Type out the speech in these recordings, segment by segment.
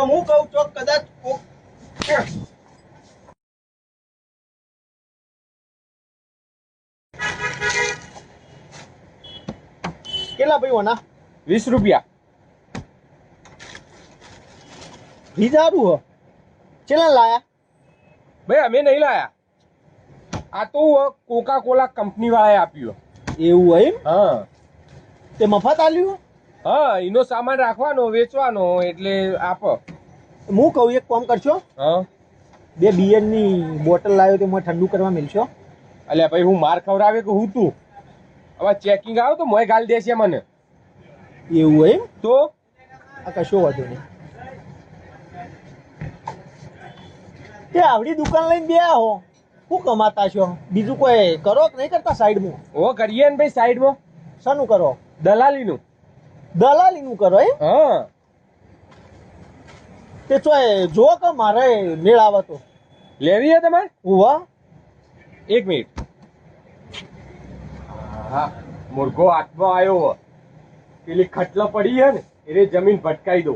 પણ હું કહું ચોક કદાચ કેટલા ભાઈ ઓના વીસ રૂપિયા. વીસ હારું હો. ચેલા લાયા? ભાઈ અમે નહીં લાયા. આ તો કોકા કોલા કંપની વાળાએ આપ્યું. એવું એમ? હા. તે મફત આલ્યું હા એનો સામાન રાખવાનો વેચવાનો એટલે આપો. હું કહું એક કામ કરશો? હા. બે બિયરની બોટલ લાવ્યો તો મને ઠંડુ કરવા મળશો. અલ્યા ભાઈ હું માર ખવડાવે કે હું તું? હવે ચેકિંગ આવે તો મોય ગાલ દેશે મને. એવું એમ? તો? આ કશો વાંધો નહીં. તે આવડી દુકાન લઈને બે હો શું કમાતા છો? બીજું કોઈ કરો કે નહીં કરતા સાઈડમાં ઓ કરીએ ને ભાઈ સાઈડમાં શાનું કરો? દલાલીનું. દલાલીનું કરો એમ? હા. તે ચોય જો કે મારે મેળ આવે તો. લેવી છે તમારે? ઉવા એક મિનિટ. હા મુર્ગો હાથમાં આવ્યો પેલી ખટલો પડી છે ને એટલે જમીન ભટકાઈ દો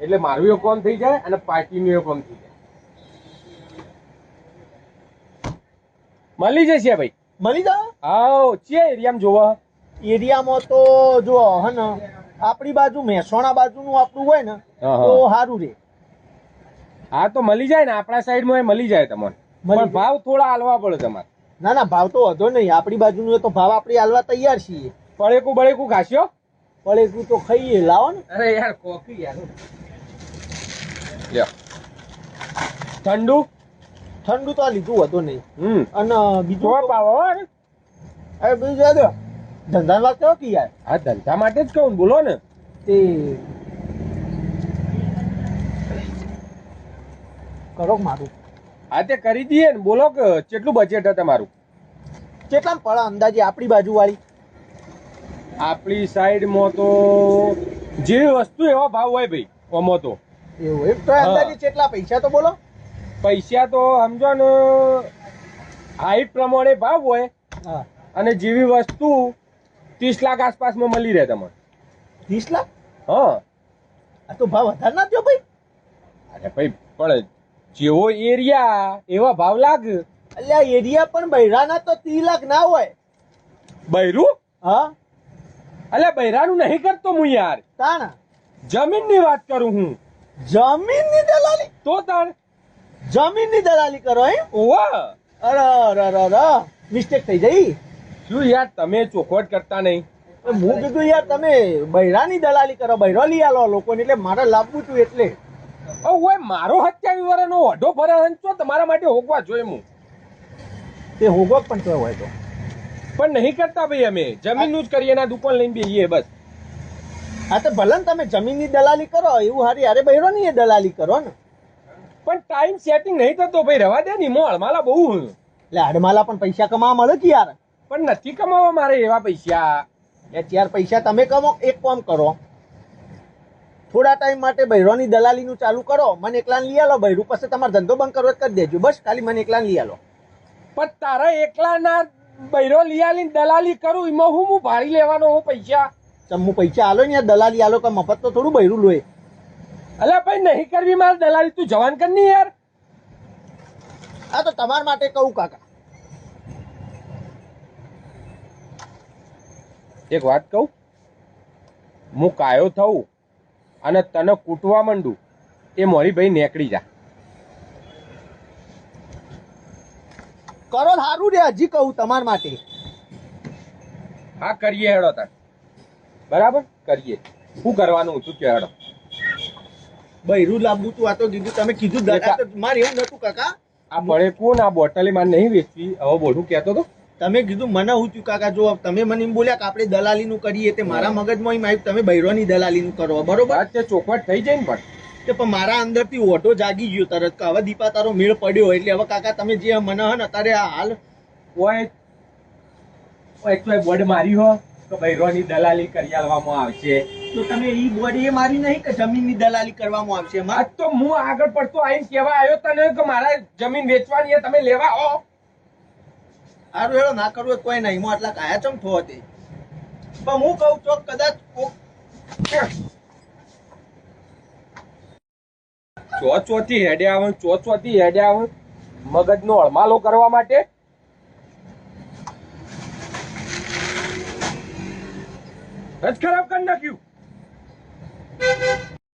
એટલે મારું એ કોમ થઈ જાય અને પાર્ટીનું એ કોમ થઈ જાય. મળી જશે ભાઈ. મળી જાવ આવો છે એરિયામાં જોવા. એરિયામાં તો જો હે ને. આપણી બાજુ મહેસાણા બાજુનું આપણું હોય ને તો સારું રે. હા તો મળી જાય ને આપણા સાઈડમાં એ મળી જાય તમને. પણ ભાવ થોડા હાલવા પડે તમારે. ના ના ભાવ તો વધો નહીં. આપણી બાજુનું તો ભાવ આપણે હાલવા તૈયાર છીએ. પળેકું બળેકું ખાસ્યો પળેકું તો ખાઈએ. લાવો ને. અરે યાર કોફી યાર. લ્યો. ઠંડુ? ઠંડુ તો આ લીધું વધો નહીં. હમ. અને બીજું પાવો અરે બીજું ધંધા વાત કરો કે યાર? આ ધંધા માટે જ કહું ને, બોલો ને. તે કરો મારું. આ તે કરી દઈએ ને બોલો કે કેટલું બજેટ છે તમારું? કેટલા પડે અંદાજે આપણી બાજુ વાળી આપણી સાઈડમાં તો જેવી વસ્તુ એવા ભાવ હોય ભાઈ ઓમાં તો. એવું એમ તો હા. અંદાજે કેટલા? પૈસા તો બોલો. પૈસા તો સમજો ને હાઈટ પ્રમાણે ભાવ હોય. હા. અને જેવી વસ્તુ ત્રીસ લાખ આસપાસમાં મળી રહે તમને. ત્રીસ લાખ? હા. આ તો ભાવ વધારે ના થયો ભાઈ. અરે ભાઈ પણ જેવો એરિયા એવા ભાવ લાગ. અલ્યા એરિયા પણ બૈરાના તો ત્રીસ લાખ ના હોય. બૈરું? હા. અલ્યા બૈરાનું નહીં કરતો હું યાર. તાણા? જમીનની વાત કરું હું. જમીનની દલાલી? તો તાણ? જમીનની દલાલી કરો એમ? ઓવા. અરે અરે અરે મિસ્ટેક થઈ જઈ શું યાર તમે ચોખવટ કરતા નહીં. હું કીધું યાર તમે બૈરાની દલાલી કરો બૈરો લઈ આલો લોકોને એટલે મારે લાવવું તું એટલે. ઓય મારો હત્યા વર્ષનો ઓઢો ફરે હંચો તમારા માટે હોગવા જોઈએ હું. તે હોગવા પણ તો હોય તો. પણ નહીં કરતા ભાઈ અમે. જમીનનું જ કરીએ ના દુકાન લઈને બેહીએ બસ. હા તો ભલે તમે જમીનની દલાલી કરો એવું હારી અરે બૈરો ની દલાલી કરો ને. પણ ટાઈમ સેટિંગ નહીં થતો ભાઈ રવા દે ને મોળ માલા બહુ એટલે હડમાલા પણ પૈસા કમાવા મળે કે યાર? પણ નથી કમાવા મારે એવા પૈસા. એ ચાર પૈસા તમે કમો એક કામ કરો. થોડા ટાઈમ માટે બૈરોની દલાલીનું ચાલુ કરો મને એકલાને લઈ આલો બૈરું પછી તમારો ધંધો બંધ કરવો કરી દેજો. બસ ખાલી મને એકલાને લઈ આલો. પણ તારા એકલાના બૈરો લીયાલી દલાલી કરું એમાં હું હું ભાડી લેવાનો હું પૈસા? ચમ્મુ પૈસા આલો ને દલાલી આલો કે મફત તો થોડું બૈરું લોય અલ્યા ભાઈ નહીં કરવી મારે દલાલી તું જવાન કરની યાર. આ તો તમારા માટે કહું કાકા. એક વાત કહું? હું કાયો થઉં અને તને કૂટવા માંડું એ મારી ભાઈ નેકળી જા. કરો સારું રે હજી કહું તમાર માટે. હા કરીએ હેડો તાર બરાબર? કરીએ. શું કરવાનું હતું કે હેડો. બૈરું લાંબુ તું આ તો કીધું તમે કીધું દલા મારે એવું નતું કાકા. આ પડે કોણ આ બોટલે મારે નહીં વેચવી? હવે બોલું કહેતો તો. તમે કીધું મને હું થયું કાકા જો તમે મને એમ બોલ્યા કે આપણે દલાલીનું કરીએ તે મારા મગજમાં એમ આવ્યું તમે બૈરોની દલાલીનું કરો બરોબર? તે ચોખવટ થઈ જાય ને પણ. તે પણ મારા અંદરથી ઓટો જાગી ગયો તરત કે હવે દીપા તારો મેળ પડ્યો એટલે હવે કાકા તમે જે મને હન ને અત્યારે આ હાલ ઓય એક તો બોર્ડ મારી હો તો બૈરોની દલાલી કરી આલવામાં આવશે. તો તમે એ બોર્ડ એ મારી નહીં કે જમીનની દલાલી કરવામાં આવશે આજ તો હું આગળ પડતો આવીને કહેવા આવ્યો તને કે મારા જમીન વેચવાની તમે લેવા આવો. સારું હેડો, ના કરવું કોઈ નહીં. હું આટલા કાયા ચમ થો હતી? પણ હું કહું તો કદાચ ચોચ ચોથી હેડે આવે ચોચ ચોથી હેડે આવે મગજનો અળમાલો કરવા માટે? જ ખરાબ કરી નાખ્યું.